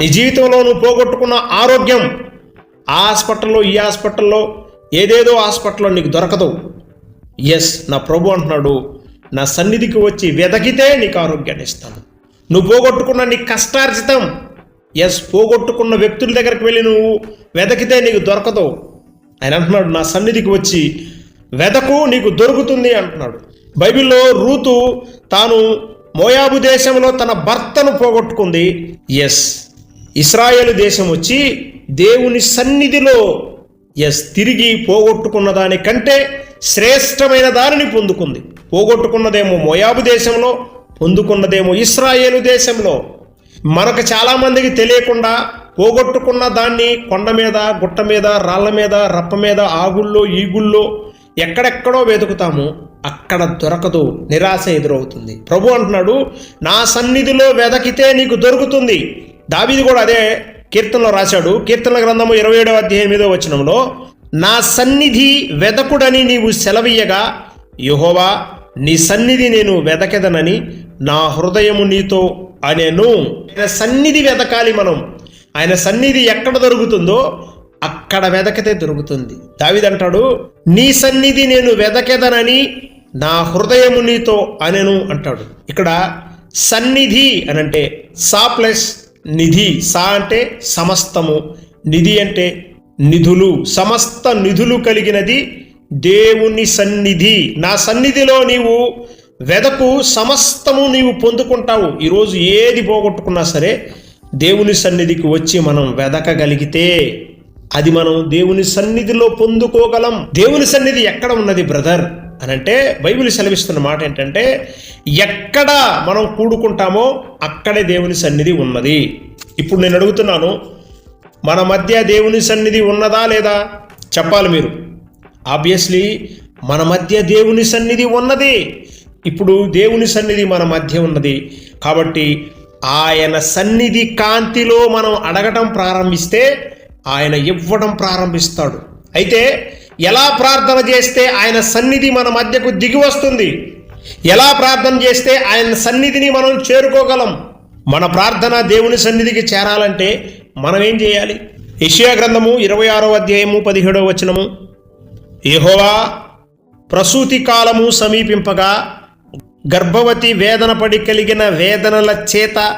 నీ జీవితంలో నువ్వు పోగొట్టుకున్న ఆరోగ్యం ఆ హాస్పిటల్లో ఈ హాస్పిటల్లో ఏదేదో హాస్పిటల్లో నీకు దొరకదు. ఎస్ నా ప్రభు అంటున్నాడు నా సన్నిధికి వచ్చి వెదకితే నీకు ఆరోగ్యాన్ని ఇస్తాను. నువ్వు పోగొట్టుకున్న నీ కష్టార్జితం ఎస్ పోగొట్టుకున్న వ్యక్తుల దగ్గరికి వెళ్ళి నువ్వు వెదకితే నీకు దొరకదు. ఆయన అంటున్నాడు నా సన్నిధికి వచ్చి వెదకు నీకు దొరుకుతుంది అంటున్నాడు. బైబిల్లో రూతు తాను మోయాబు దేశంలో తన భర్తను పోగొట్టుకుంది. ఎస్ ఇస్రాయేలు దేశం వచ్చి దేవుని సన్నిధిలో ఎస్ తిరిగి పోగొట్టుకున్న దానికంటే శ్రేష్టమైన దానిని పొందుకుంది. పోగొట్టుకున్నదేమో మోయాబు దేశంలో పొందుకున్నదేమో ఇస్రాయేలు దేశంలో. మనకు చాలామందికి తెలియకుండా పోగొట్టుకున్న దాన్ని కొండ మీద గుట్ట మీద రాళ్ళ మీద రప్ప మీద ఆగుల్లో ఈగుల్లో ఎక్కడెక్కడో వెతుకుతాము. అక్కడ దొరకదు. నిరాశ ఎదురవుతుంది. ప్రభు అంటున్నాడు నా సన్నిధిలో వెదకితే నీకు దొరుకుతుంది. దావీది కూడా అదే కీర్తనలో రాశాడు. కీర్తన గ్రంథము ఇరవై ఏడవ అధ్యాయం ఎనిమిదో వచనంలో నా సన్నిధి వెదకుడని నీవు సెలవీయగా యుహోవా నీ సన్నిధి నేను వెదకెదనని నా హృదయము నీతో అనేను. ఆయన సన్నిధి వెదకాలి మనం. ఆయన సన్నిధి ఎక్కడ దొరుకుతుందో అక్కడ వెదకితే దొరుకుతుంది. దావిదంటాడు నీ సన్నిధి నేను వెదకెదనని నా హృదయము నీతో అనెను అంటాడు. ఇక్కడ సన్నిధి అని అంటే సా ప్లస్ నిధి సా అంటే సమస్తము నిధి అంటే నిధులు. సమస్త నిధులు కలిగినది దేవుని సన్నిధి. నా సన్నిధిలో నీవు వెదకు సమస్తము నీవు పొందుకుంటావు. ఈరోజు ఏది పోగొట్టుకున్నా సరే దేవుని సన్నిధికి వచ్చి మనం వెదకగలిగితే అది మనం దేవుని సన్నిధిలో పొందుకోగలం. దేవుని సన్నిధి ఎక్కడ ఉన్నది బ్రదర్? అని అంటే బైబిల్ సెలవిస్తున్న మాట ఏంటంటే ఎక్కడ మనం కూడుకుంటామో అక్కడే దేవుని సన్నిధి ఉన్నది. ఇప్పుడు నేను అడుగుతున్నాను మన మధ్య దేవుని సన్నిధి ఉన్నదా లేదా? చెప్పాలి మీరు. ఆబ్వియస్లీ మన మధ్య దేవుని సన్నిధి ఉన్నది. ఇప్పుడు దేవుని సన్నిధి మన మధ్య ఉన్నది. కాబట్టి ఆయన సన్నిధి కాంతిలో మనం అడగటం ప్రారంభిస్తే ఆయన ఇవ్వడం ప్రారంభిస్తాడు. అయితే ఎలా ప్రార్థన చేస్తే ఆయన సన్నిధి మన మధ్యకు దిగి వస్తుంది? ఎలా ప్రార్థన చేస్తే ఆయన సన్నిధిని మనం చేరుకోగలం? మన ప్రార్థన దేవుని సన్నిధికి చేరాలంటే మనం ఏం చేయాలి? ఇషియా గ్రంథము ఇరవై ఆరో అధ్యాయము పదిహేడవ వచనము. ఏహోవా ప్రసూతి కాలము సమీపింపగా గర్భవతి వేదన పడి కలిగిన వేదనల చేత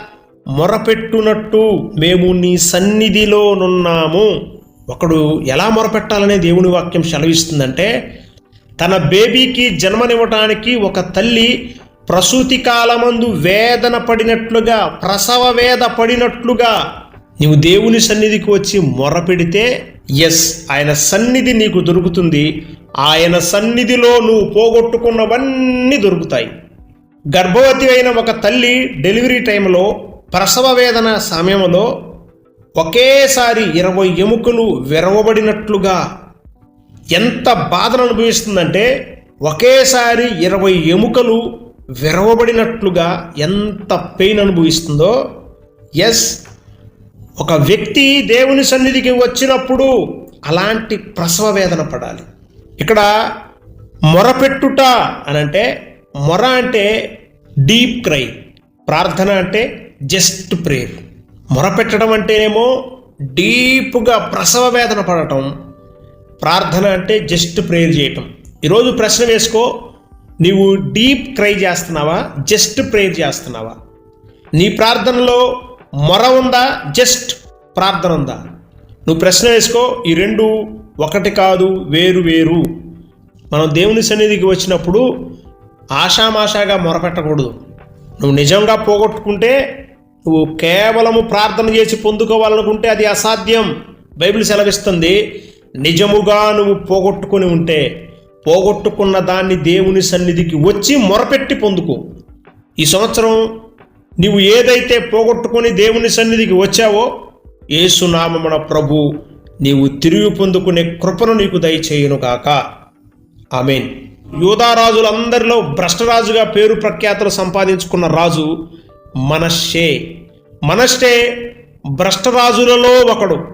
మొరపెట్టునట్టు మేము నీ సన్నిధిలోనున్నాము. ఒకడు ఎలా మొరపెట్టాలనే దేవుని వాక్యం సెలవిస్తుందంటే తన బేబీకి జన్మనివ్వటానికి ఒక తల్లి ప్రసూతి కాలమందు వేదన పడినట్లుగా ప్రసవ వేద పడినట్లుగా నీవు దేవుని సన్నిధికి వచ్చి మొరపెడితే ఎస్ ఆయన సన్నిధి నీకు దొరుకుతుంది. ఆయన సన్నిధిలో నువ్వు పోగొట్టుకున్నవన్నీ దొరుకుతాయి. గర్భవతి అయిన ఒక తల్లి డెలివరీ టైంలో ప్రసవ వేదన సమయంలో ఒకేసారి ఇరవై ఎముకలు విరవబడినట్లుగా ఎంత బాధను అనుభవిస్తుందంటే ఒకేసారి ఇరవై ఎముకలు విరవబడినట్లుగా ఎంత పెయిన్ అనుభవిస్తుందో ఎస్ ఒక వ్యక్తి దేవుని సన్నిధికి వచ్చినప్పుడు అలాంటి ప్రసవ వేదన పడాలి. ఇక్కడ మొరపెట్టుట అని అంటే మొర అంటే డీప్ క్రై ప్రార్థన అంటే జస్ట్ ప్రేయర్ మొరపెట్టడం అంటేనేమో డీప్గా ప్రసవ వేదన పడటం ప్రార్థన అంటే జస్ట్ ప్రేయర్ చేయటం. ఈరోజు ప్రశ్న వేసుకో నీవు డీప్ క్రై చేస్తున్నావా జస్ట్ ప్రేయర్ చేస్తున్నావా? నీ ప్రార్థనలో మొర ఉందా జస్ట్ ప్రార్థన ఉందా? నువ్వు ప్రశ్న వేసుకో ఈ రెండు ఒకటి కాదు వేరు వేరు. మనం దేవుని సన్నిధికి వచ్చినప్పుడు ఆషామాషాగా మొరపెట్టకూడదు నువ్వు నిజంగా పోగొట్టుకుంటే నువ్వు కేవలము ప్రార్థన చేసి పొందుకోవాలనుకుంటే అది అసాధ్యం. బైబిల్ సెలవిస్తుంది నిజముగా నువ్వు పోగొట్టుకొని ఉంటే పోగొట్టుకున్న దాన్ని దేవుని సన్నిధికి వచ్చి మొరపెట్టి పొందుకో. ఈ సంవత్సరం నీవు ఏదైతే పోగొట్టుకొని దేవుని సన్నిధికి వచ్చావో ఏసునామమున ప్రభు నీవు తిరిగి పొందుకునే కృపను నీకు దయచేయునుగాక ఆమెన్. యూదారాజులందరిలో భ్రష్టరాజుగా పేరు ప్రఖ్యాతులు సంపాదించుకున్న రాజు మనశ్శే. మనశ్శే భ్రష్టరాజులలో ఒకడు.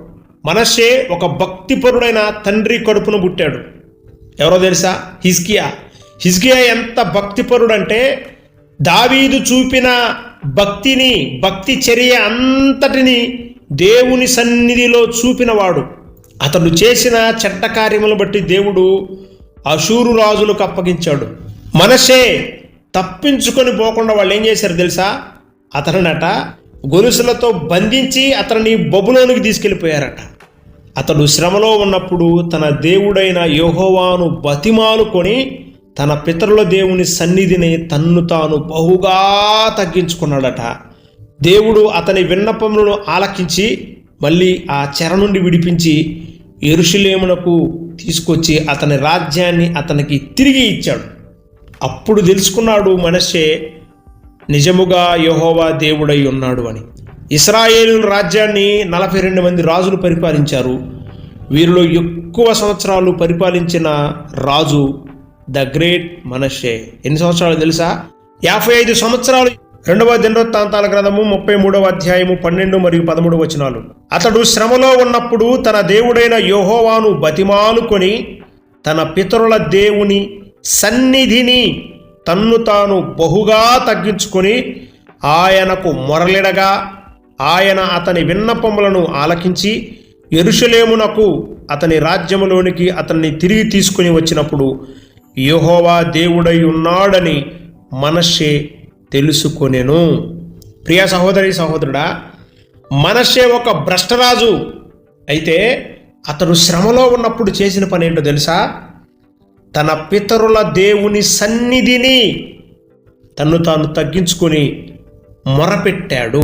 మనశ్శే ఒక భక్తిపరుడైన తండ్రి కడుపును పుట్టాడు. ఎవరో తెలుసా? హిజ్కియా. హిజ్కియా ఎంత భక్తిపరుడంటే దావీదు చూపిన భక్తిని భక్తి చర్య అంతటిని దేవుని సన్నిధిలో చూపినవాడు. అతడు చేసిన చెడ్డ కార్యములు బట్టి దేవుడు అశూరు రాజులకు అప్పగించాడు. మనషే తప్పించుకొని పోకుండా వాళ్ళు ఏం చేశారు తెలుసా? అతనినట గొలుసులతో బంధించి అతనిని బబులోనికి తీసుకెళ్ళిపోయారట. అతడు శ్రమలో ఉన్నప్పుడు తన దేవుడైన యహోవాను బతిమాలుకొని తన పితరుల దేవుని సన్నిధిని తన్ను తాను బహుగా తగ్గించుకున్నాడట. దేవుడు అతని విన్నపములను ఆలకించి మళ్ళీ ఆ చెర నుండి విడిపించి ఎరుషులేమునకు తీసుకొచ్చి అతని రాజ్యాన్ని అతనికి తిరిగి ఇచ్చాడు. అప్పుడు తెలుసుకున్నాడు మనషే నిజముగా యహోవా దేవుడై ఉన్నాడు అని. ఇస్రాయేలు రాజ్యాన్ని నలభై రెండు మంది రాజులు పరిపాలించారు. వీరిలో ఎక్కువ సంవత్సరాలు పరిపాలించిన రాజు ద గ్రేట్ మనషే ఎన్ని సంవత్సరాలు తెలుసా? యాభై ఐదు సంవత్సరాలు. రెండవ దినవృత్తాంతాల గ్రంథము ముప్పై మూడవ అధ్యాయము పన్నెండు మరియు పదమూడు వచనాలు. అతడు శ్రమలో ఉన్నప్పుడు తన దేవుడైన యోహోవాను బతిమాలుకొని తన పితరుల దేవుని సన్నిధిని తన్ను తాను బహుగా తగ్గించుకొని ఆయనకు మొరలిడగా ఆయన అతని విన్నపములను ఆలకించి ఎరుషలేమునకు అతని రాజ్యములోనికి అతన్ని తిరిగి తీసుకుని వచ్చినప్పుడు యహోవా దేవుడై ఉన్నాడని మనషే తెలుసుకొనెను. ప్రియ సహోదరి సహోదరుడా మనషే ఒక భ్రష్టరాజు. అయితే అతడు శ్రమలో ఉన్నప్పుడు చేసిన పని ఏంటో తెలుసా? తన పితరుల దేవుని సన్నిధిని తన్ను తాను తగ్గించుకొని మొరపెట్టాడు.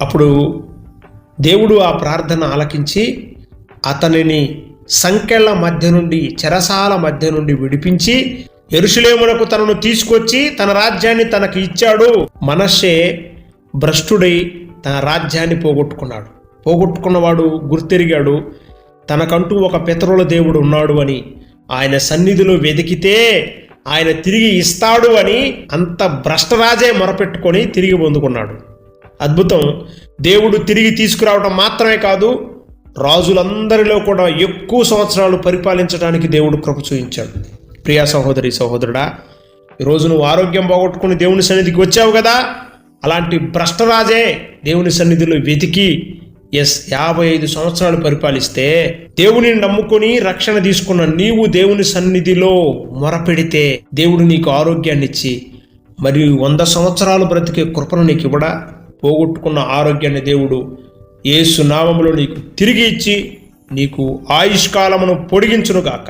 అప్పుడు దేవుడు ఆ ప్రార్థన ఆలకించి అతనిని సంకెళ్ళ మధ్య నుండి చెరసాల మధ్య నుండి విడిపించి ఎరుషులేమునకు తనను తీసుకొచ్చి తన రాజ్యాన్ని తనకి ఇచ్చాడు. మనషే భ్రష్టుడై తన రాజ్యాన్ని పోగొట్టుకున్నాడు. పోగొట్టుకున్నవాడు గుర్తెరిగాడు తనకంటూ ఒక పితరుల దేవుడు ఉన్నాడు అని ఆయన సన్నిధిలో వెతికితే ఆయన తిరిగి ఇస్తాడు అని అంత భ్రష్టరాజే మొరపెట్టుకొని తిరిగి పొందుకున్నాడు. అద్భుతం. దేవుడు తిరిగి తీసుకురావడం మాత్రమే కాదు రాజులందరిలో కూడా ఎక్కువ సంవత్సరాలు పరిపాలించడానికి దేవుడు కృప చూపించాడు. ప్రియా సహోదరి సహోదరుడా ఈరోజు నువ్వు ఆరోగ్యం పోగొట్టుకుని దేవుని సన్నిధికి వచ్చావు కదా? అలాంటి భ్రష్టరాజే దేవుని సన్నిధిలో వెతికి ఎస్ యాభై ఐదు సంవత్సరాలు పరిపాలిస్తే దేవుని నమ్ముకొని రక్షణ తీసుకున్న నీవు దేవుని సన్నిధిలో మొరపెడితే దేవుడు నీకు ఆరోగ్యాన్ని ఇచ్చి మరియు వంద సంవత్సరాలు బ్రతికే కృపను నీకు ఇవ్వడా? పోగొట్టుకున్న ఆరోగ్యాన్ని దేవుడు ఏసు నామములో నీకు తిరిగి ఇచ్చి నీకు ఆయుష్కాలమును పొడిగించును గాక.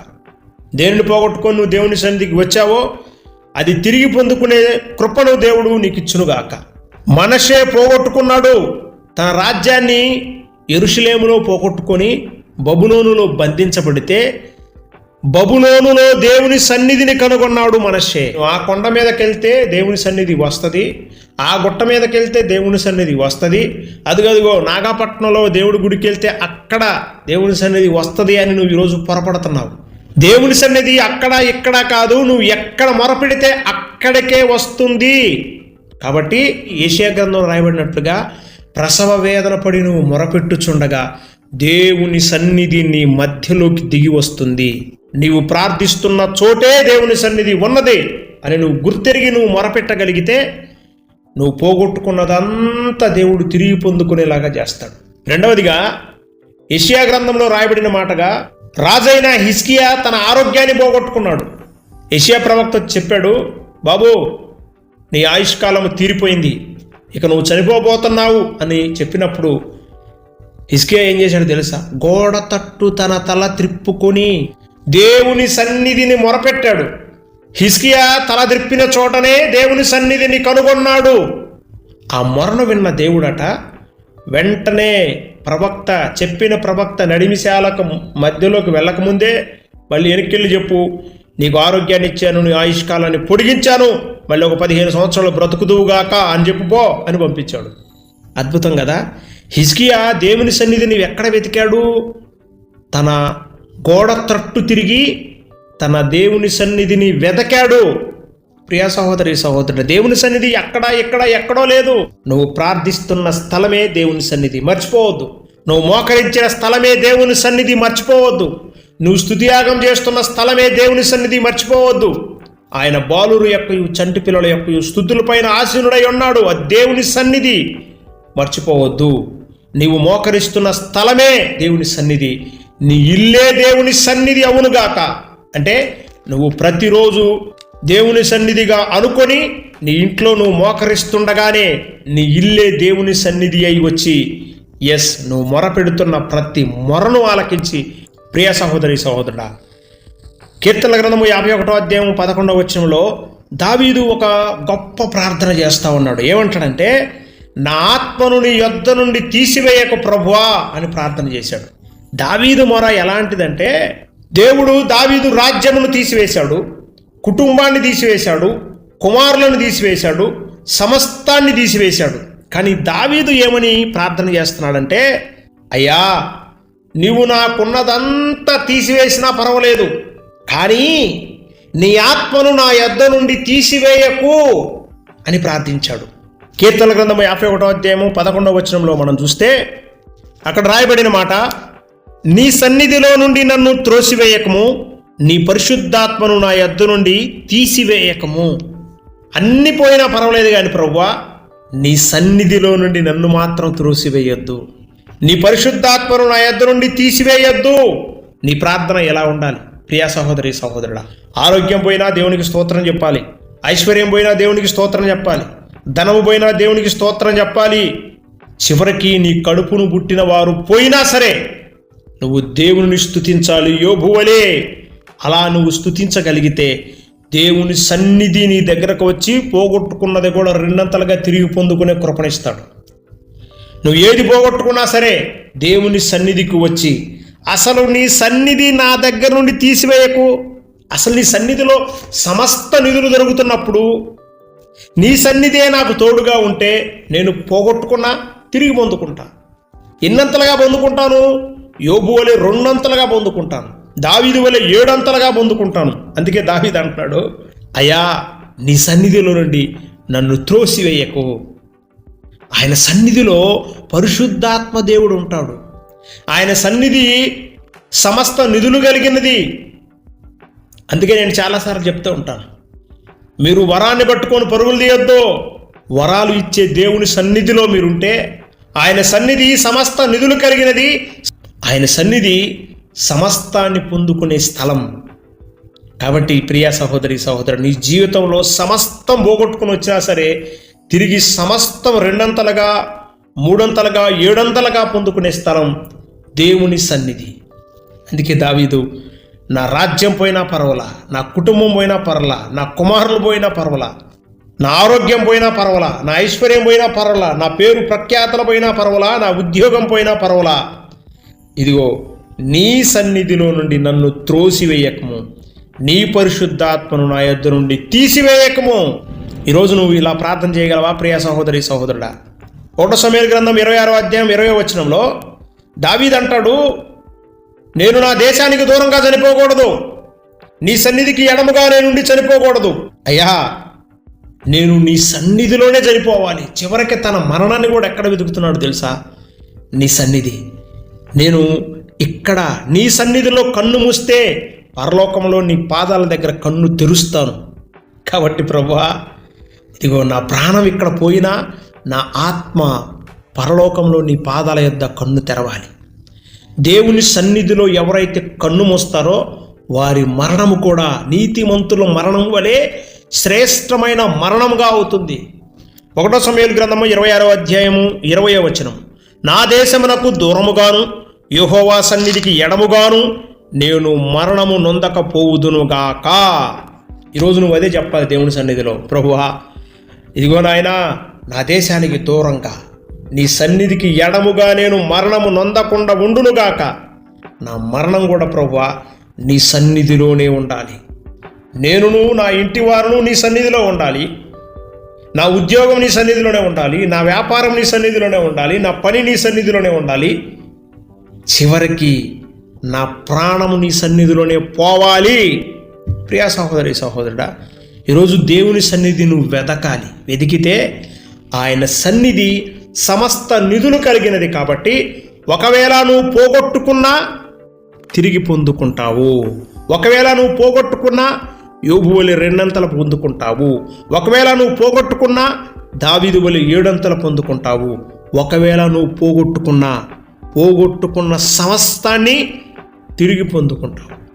దేనిని పోగొట్టుకొని నువ్వు దేవుని సన్నిధికి వచ్చావో అది తిరిగి పొందుకునే కృపను దేవుడు నీకు ఇచ్చునుగాక మనషే పోగొట్టుకున్నాడు. తన రాజ్యాన్ని ఎరుషులేములో పోగొట్టుకొని బబులోనులో బంధించబడితే బబులోనులో దేవుని సన్నిధిని కనుగొన్నాడు మనషే ఆ కొండ మీదకెళ్తే దేవుని సన్నిధి వస్తుంది ఆ గుట్ట మీదకెళ్తే దేవుని సన్నిధి వస్తుంది. అదిగదిగో నాగపట్నంలో దేవుడి గుడికి వెళ్తే అక్కడ దేవుని సన్నిధి వస్తుంది అని నువ్వు ఈరోజు పొరపడుతున్నావు. దేవుని సన్నిధి అక్కడ ఇక్కడ కాదు నువ్వు ఎక్కడ మొరపెడితే అక్కడికే వస్తుంది. కాబట్టి ఏషియా గ్రంథం రాయబడినట్లుగా ప్రసవ వేదన పడి నువ్వు మొరపెట్టుచుండగా దేవుని సన్నిధి నీ మధ్యలోకి దిగి వస్తుంది. నీవు ప్రార్థిస్తున్న చోటే దేవుని సన్నిధి ఉన్నది అని నువ్వు గుర్తెరిగి నువ్వు మొరపెట్టగలిగితే నువ్వు పోగొట్టుకున్నదంతా దేవుడు తిరిగి పొందుకునేలాగా చేస్తాడు. రెండవదిగా ఏషియా గ్రంథంలో రాయబడిన మాటగా రాజైన హిస్కియా తన ఆరోగ్యాన్ని పోగొట్టుకున్నాడు. ఏషియా ప్రవక్త చెప్పాడు బాబు నీ ఆయుష్కాలం తీరిపోయింది. ఇక నువ్వు చనిపోబోతున్నావు అని చెప్పినప్పుడు హిస్కియా ఏం చేశాడు తెలుసా? గోడ తట్టు తన తల త్రిప్పుకొని దేవుని సన్నిధిని మొరపెట్టాడు. హిస్కియా తల త్రిప్పిన చోటనే దేవుని సన్నిధిని కనుగొన్నాడు. ఆ మొరను విన్న దేవుడట వెంటనే ప్రవక్త చెప్పిన ప్రవక్త నడిమిశాలకు మధ్యలోకి వెళ్ళకముందే మళ్ళీ వెనక్కి చెప్పు నీకు ఆరోగ్యాన్ని ఇచ్చాను నీ ఆయుష్కాలాన్ని పొడిగించాను మళ్ళీ ఒక పదిహేను సంవత్సరాలు బ్రతుకుదువుగాక అని చెప్పుపో అని పంపించాడు. అద్భుతం కదా? హిజ్కియా దేవుని సన్నిధిని ఎక్కడ వెతికాడు? తన గోడ తట్టు తిరిగి తన దేవుని సన్నిధిని వెతకాడు ప్రియ సహోదరి సహోదరుడు దేవుని సన్నిధి ఎక్కడ ఎక్కడ ఎక్కడో లేదు. నువ్వు ప్రార్థిస్తున్న స్థలమే దేవుని సన్నిధి మర్చిపోవద్దు. నువ్వు మోకరించిన స్థలమే దేవుని సన్నిధి మర్చిపోవద్దు. నువ్వు స్థుతియాగం చేస్తున్న స్థలమే దేవుని సన్నిధి మర్చిపోవద్దు. ఆయన బాలురు యొక్క చంటి పిల్లల యొక్క స్థుతులపైన ఆసీనుడై ఉన్నాడు. ఆ దేవుని సన్నిధి. మర్చిపోవద్దు. నీవు మోకరిస్తున్న స్థలమే దేవుని సన్నిధి. నీ ఇల్లే దేవుని సన్నిధి అవునుగాక అంటే నువ్వు ప్రతిరోజు దేవుని సన్నిధిగా అనుకొని నీ ఇంట్లో నువ్వు మోకరిస్తుండగానే నీ ఇల్లే దేవుని సన్నిధి అయి వచ్చి ఎస్ నువ్వు మొర పెడుతున్న ప్రతి మొరను ఆలకించి ప్రియ సహోదరి సహోదరుడా కీర్తన గ్రంథము యాభై ఒకటో అధ్యాయం పదకొండవ వచనంలో దావీదు ఒక గొప్ప ప్రార్థన చేస్తూ ఉన్నాడు. ఏమంటాడంటే నా ఆత్మను నీ యొద్ధ నుండి తీసివేయక ప్రభువా అని ప్రార్థన చేశాడు. దావీదు మొర ఎలాంటిదంటే దేవుడు దావీదు రాజ్యమును తీసివేశాడు కుటుంబాన్ని తీసివేశాడు కుమారులను తీసివేశాడు సమస్తాన్ని తీసివేశాడు. కానీ దావీదు ఏమని ప్రార్థన చేస్తున్నాడంటే అయ్యా నీవు నాకున్నదంతా తీసివేసినా పర్వాలేదు. కానీ నీ ఆత్మను నా యొద్ద నుండి తీసివేయకు అని ప్రార్థించాడు. కీర్తన గ్రంథం యాభై ఒకటో అధ్యాయము పదకొండవ వచనంలో మనం చూస్తే అక్కడ రాయబడిన మాట నీ సన్నిధిలో నుండి నన్ను త్రోసివేయకము నీ పరిశుద్ధాత్మను నా యొద్ద నుండి తీసివేయకము. అన్ని పోయినా పర్వాలేదు కానీ ప్రభువా నీ సన్నిధిలో నుండి నన్ను మాత్రం త్రోసివేయొద్దు. నీ పరిశుద్ధాత్మను నా యొద్ద నుండి తీసివేయొద్దు. నీ ప్రార్థన ఎలా ఉండాలి? ప్రియా సహోదరి సహోదరుడా ఆరోగ్యం పోయినా దేవునికి స్తోత్రం చెప్పాలి. ఐశ్వర్యం పోయినా దేవునికి స్తోత్రం చెప్పాలి. ధనము పోయినా దేవునికి స్తోత్రం చెప్పాలి. చివరికి నీ కడుపును పుట్టిన వారు పోయినా సరే నువ్వు దేవుని స్థుతించాలి యోభువలే అలా నువ్వు స్థుతించగలిగితే దేవుని సన్నిధి నీ దగ్గరకు వచ్చి పోగొట్టుకున్నది కూడా రెండంతలుగా తిరిగి పొందుకునే కృపణిస్తాడు నువ్వు ఏది పోగొట్టుకున్నా సరే దేవుని సన్నిధికి వచ్చి అసలు నీ సన్నిధి నా దగ్గర నుండి తీసివేయకు. అసలు నీ సన్నిధిలో సమస్త నిధులు దొరుకుతున్నప్పుడు నీ సన్నిధే నాకు తోడుగా ఉంటే నేను పోగొట్టుకున్నా తిరిగి పొందుకుంటా. ఎన్నంతలుగా పొందుకుంటాను యోబు వలె రెండంతలుగా పొందుకుంటాను దావీదు వలె ఏడంతలుగా పొందుకుంటాను. అందుకే దావీది అంటున్నాడు అయ్యా నీ సన్నిధిలో నుండి నన్ను త్రోసివేయకు. ఆయన సన్నిధిలో పరిశుద్ధాత్మ దేవుడు ఉంటాడు. ఆయన సన్నిధి సమస్త నిధులు కలిగినది. అందుకే నేను చాలాసార్లు చెప్తూ ఉంటాను. మీరు వరాన్ని పట్టుకొని పరుగులు తీయొద్దు. వరాలు ఇచ్చే దేవుని సన్నిధిలో మీరుంటే ఆయన సన్నిధి సమస్త నిధులు కలిగినది. ఆయన సన్నిధి సమస్తాన్ని పొందుకునే స్థలం. కాబట్టి ప్రియా సహోదరి సహోదరు నీ జీవితంలో సమస్తం పోగొట్టుకుని వచ్చినా సరే తిరిగి సమస్తం రెండంతలుగా మూడంతలుగా ఏడంతలుగా పొందుకునే స్థలం దేవుని సన్నిధి. అందుకే దావీదు నా రాజ్యం పోయినా పర్వాలా నా కుటుంబం పోయినా పర్వాలా నా కుమారులు పోయినా పర్వాలా నా ఆరోగ్యం పోయినా పర్వాలా నా ఐశ్వర్యం పోయినా పర్వాలా నా పేరు ప్రఖ్యాతలు పోయినా పర్వాలా నా ఉద్యోగం పోయినా పర్వాలా. ఇదిగో నీ సన్నిధిలో నుండి నన్ను త్రోసివేయకము. నీ పరిశుద్ధాత్మను నా యొద్ద నుండి తీసివేయకము. ఈరోజు నువ్వు ఇలా ప్రార్థన చేయగలవా? ప్రియ సహోదరి సహోదరుడా. ఒకటో సమయ గ్రంథం ఇరవై ఆరో అధ్యాయం ఇరవై వచనంలో దావీద్ అంటాడు నేను నా దేశానికి దూరంగా చనిపోకూడదు. నీ సన్నిధికి ఎడముగా నేనుండి చనిపోకూడదు. అయ్యా నేను నీ సన్నిధిలోనే చనిపోవాలి. చివరికి తన మరణాన్ని కూడా ఎక్కడ వెతుకుతున్నాడు తెలుసా? నీ సన్నిధి. నేను ఇక్కడ నీ సన్నిధిలో కన్ను మూస్తే పరలోకంలో నీ పాదాల దగ్గర కన్ను తెరుస్తాను. కాబట్టి ప్రభువా ఇదిగో నా ప్రాణం ఇక్కడ పోయినా నా ఆత్మ పరలోకంలో నీ పాదాల యొద్ద కన్ను తెరవాలి. దేవుని సన్నిధిలో ఎవరైతే కన్ను మూస్తారో వారి మరణము కూడా నీతిమంతుల మరణం వలె శ్రేష్టమైన మరణముగా అవుతుంది. ఒకటో సమయాల గ్రంథము ఇరవై ఆరో అధ్యాయము ఇరవై వచనం. నా దేశమునకు దూరముగాను యుహోవా సన్నిధికి ఎడముగాను నేను మరణము నొందకపోవుదునుగాక ఈరోజు నువ్వు అదే చెప్పాలి దేవుని సన్నిధిలో. ప్రభువా ఇదిగో నాయనా నా దేశానికి దూరంగా నీ సన్నిధికి ఎడముగా నేను మరణము నొందకుండా ఉండునుగాక నా మరణం కూడా ప్రభువా నీ సన్నిధిలోనే ఉండాలి. నేనును నా ఇంటి వారును నీ సన్నిధిలో ఉండాలి. నా ఉద్యోగం నీ సన్నిధిలోనే ఉండాలి. నా వ్యాపారం నీ సన్నిధిలోనే ఉండాలి. నా పని నీ సన్నిధిలోనే ఉండాలి. చివరికి నా ప్రాణము నీ సన్నిధిలోనే పోవాలి. ప్రియా సహోదరి సహోదరుడా ఈరోజు దేవుని సన్నిధి నువ్వు వెతకాలి. వెతికితే ఆయన సన్నిధి సమస్త నిధులు కలిగినది కాబట్టి ఒకవేళ నువ్వు పోగొట్టుకున్నా తిరిగి పొందుకుంటావు. ఒకవేళ నువ్వు పోగొట్టుకున్నా యోబు వలి రెండంతలు పొందుకుంటావు. ఒకవేళ నువ్వు పోగొట్టుకున్నా దావీదు వలి ఏడంతలు పొందుకుంటావు. ఒకవేళ నువ్వు పోగొట్టుకున్నా పోగొట్టుకున్న సమస్తాన్ని తిరిగి పొందుకుంటావు.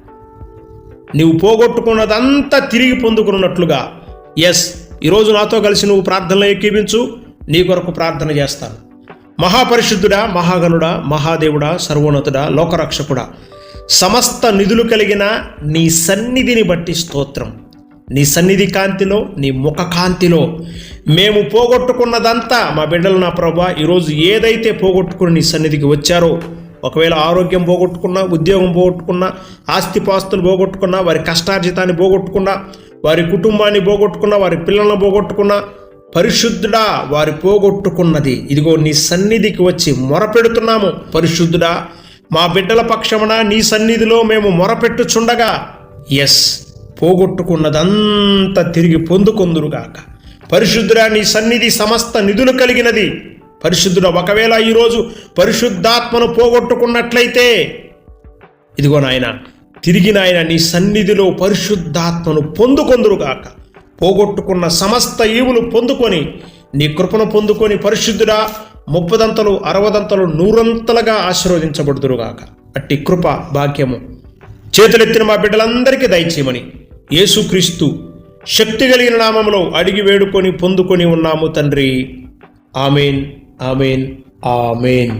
నీవు పోగొట్టుకున్నదంతా తిరిగి పొందుకున్నట్లుగా. ఎస్ ఈరోజు నాతో కలిసి నువ్వు ప్రార్థనలో ఎక్కిపించు నీ కొరకు ప్రార్థన చేస్తాను. మహాపరిశుద్ధుడా మహాగణుడా మహాదేవుడా సర్వోన్నతుడా లోకరక్షకుడా సమస్త నిధులు కలిగిన నీ సన్నిధిని బట్టి స్తోత్రం. నీ సన్నిధి కాంతిలో నీ ముఖ కాంతిలో మేము పోగొట్టుకున్నదంతా మా బిడ్డలు నా ప్రభా ఈరోజు ఏదైతే పోగొట్టుకుని నీ సన్నిధికి వచ్చారో ఒకవేళ ఆరోగ్యం పోగొట్టుకున్నా ఉద్యోగం పోగొట్టుకున్నా ఆస్తిపాస్తులు పోగొట్టుకున్నా వారి కష్టార్జితాన్ని పోగొట్టుకున్నా వారి కుటుంబాన్ని పోగొట్టుకున్నా వారి పిల్లలను పోగొట్టుకున్నా పరిశుద్ధుడా వారి పోగొట్టుకున్నది. ఇదిగో నీ సన్నిధికి వచ్చి మొరపెడుతున్నాము. పరిశుద్ధుడా మా బిడ్డల పక్షమున నీ సన్నిధిలో మేము మొరపెట్టుచుండగా ఎస్ పోగొట్టుకున్నదంతా తిరిగి పొందుకొందురుగాక. పరిశుద్ధుడా నీ సన్నిధి సమస్త నిధులు కలిగినది. పరిశుద్ధుడు ఒకవేళ ఈరోజు పరిశుద్ధాత్మను పోగొట్టుకున్నట్లయితే ఇదిగో నాయన తిరిగి నాయన నీ సన్నిధిలో పరిశుద్ధాత్మను పొందుకొందురుగాక. పోగొట్టుకున్న సమస్త ఈవులు పొందుకొని నీ కృపను పొందుకొని పరిశుద్ధుడా ముప్పదంతలు అరవదంతలు నూరంతలుగా ఆశీర్వదించబడుదురుగాక. అట్టి కృప భాగ్యము. చేతులెత్తిన మా బిడ్డలందరికీ దయచేయమని యేసుక్రీస్తు శక్తి కలిగిన నామములో అడిగి వేడుకొని పొందుకొని ఉన్నాము తండ్రి. ఆమెన్. Amen amen